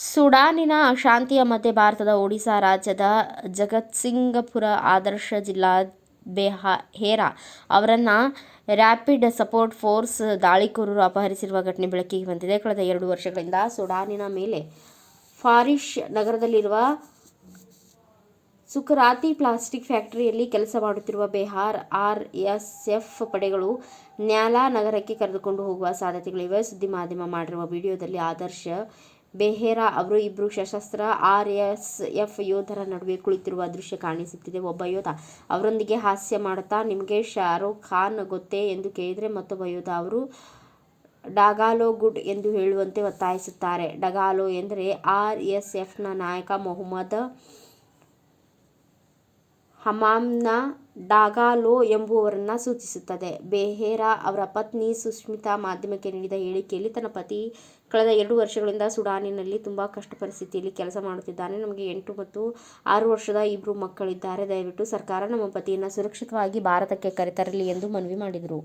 ಸುಡಾನಿನ ಶಾಂತಿಯ ಮಧ್ಯೆ ಭಾರತದ ಒಡಿಶಾ ರಾಜ್ಯದ ಜಗತ್ಸಿಂಗಪುರ ಆದರ್ಶ ಜಿಲ್ಲಾ ಬೆಹೇರಾ ಅವರನ್ನು ರ್ಯಾಪಿಡ್ ಸಪೋರ್ಟ್ ಫೋರ್ಸ್ ದಾಳಿಕೋರರು ಅಪಹರಿಸಿರುವ ಘಟನೆ ಬೆಳಕಿಗೆ ಬಂದಿದೆ. ಕಳೆದ ಎರಡು ವರ್ಷಗಳಿಂದ ಸುಡಾನಿನ ಮೇಲೆ ಫಾರಿಶ್ ನಗರದಲ್ಲಿರುವ ಸುಕರಾತಿ ಪ್ಲಾಸ್ಟಿಕ್ ಫ್ಯಾಕ್ಟರಿಯಲ್ಲಿ ಕೆಲಸ ಮಾಡುತ್ತಿರುವ ಬಿಹಾರ್ ಆರ್ ಎಸ್ ಎಫ್ ಪಡೆಗಳು ನ್ಯಾಲಾ ನಗರಕ್ಕೆ ಕರೆದುಕೊಂಡು ಹೋಗುವ ಸಾಧ್ಯತೆಗಳಿವೆ. ಸುದ್ದಿ ಮಾಧ್ಯಮ ಮಾಡಿರುವ ವಿಡಿಯೋದಲ್ಲಿ ಆದರ್ಶ ಬೆಹೇರಾ ಅವರು ಇಬ್ಬರು ಸಶಸ್ತ್ರ ಆರ್ಎಸ್ಎಫ್ ಯೋಧರ ನಡುವೆ ಕುಳಿತಿರುವ ದೃಶ್ಯ ಕಾಣಿಸುತ್ತಿದೆ. ಒಬ್ಬ ಯೋಧ ಅವರೊಂದಿಗೆ ಹಾಸ್ಯ ಮಾಡುತ್ತಾ, ನಿಮಗೆ ಶಾರುಖ್ ಖಾನ್ ಗೊತ್ತೇ? ಎಂದು ಕೇಳಿದರೆ ಮತ್ತೊಬ್ಬ ಯೋಧ, ಅವರು ಡಗಾಲೋ ಗುಡ್ ಎಂದು ಹೇಳುವಂತೆ ಒತ್ತಾಯಿಸುತ್ತಾರೆ. ಡಗಾಲೋ ಎಂದರೆ ಆರ್ಎಸ್ಎಫ್ನ ನಾಯಕ ಮೊಹಮ್ಮದ್ ಹಮಾಮ್ನ ಡಾಗಾಲೋ ಎಂಬುವವರನ್ನ ಸೂಚಿಸುತ್ತದೆ. ಬೆಹೇರಾ ಅವರ ಪತ್ನಿ ಸುಷ್ಮಿತಾ ಮಾಧ್ಯಮಕ್ಕೆ ನೀಡಿದ ಹೇಳಿಕೆಯಲ್ಲಿ ತನ್ನ ಪತಿ ಕಳೆದ ಎರಡು ವರ್ಷಗಳಿಂದ ಸುಡಾನಿನಲ್ಲಿ ತುಂಬ ಕಷ್ಟ ಪರಿಸ್ಥಿತಿಯಲ್ಲಿ ಕೆಲಸ ಮಾಡುತ್ತಿದ್ದಾನೆ. ನಮಗೆ ಎಂಟು ಮತ್ತು ಆರು ವರ್ಷದ ಇಬ್ಬರು ಮಕ್ಕಳಿದ್ದಾರೆ. ದಯವಿಟ್ಟು ಸರ್ಕಾರ ನಮ್ಮ ಪತಿಯನ್ನು ಸುರಕ್ಷಿತವಾಗಿ ಭಾರತಕ್ಕೆ ಕರೆತರಲಿ ಎಂದು ಮನವಿ ಮಾಡಿದರು.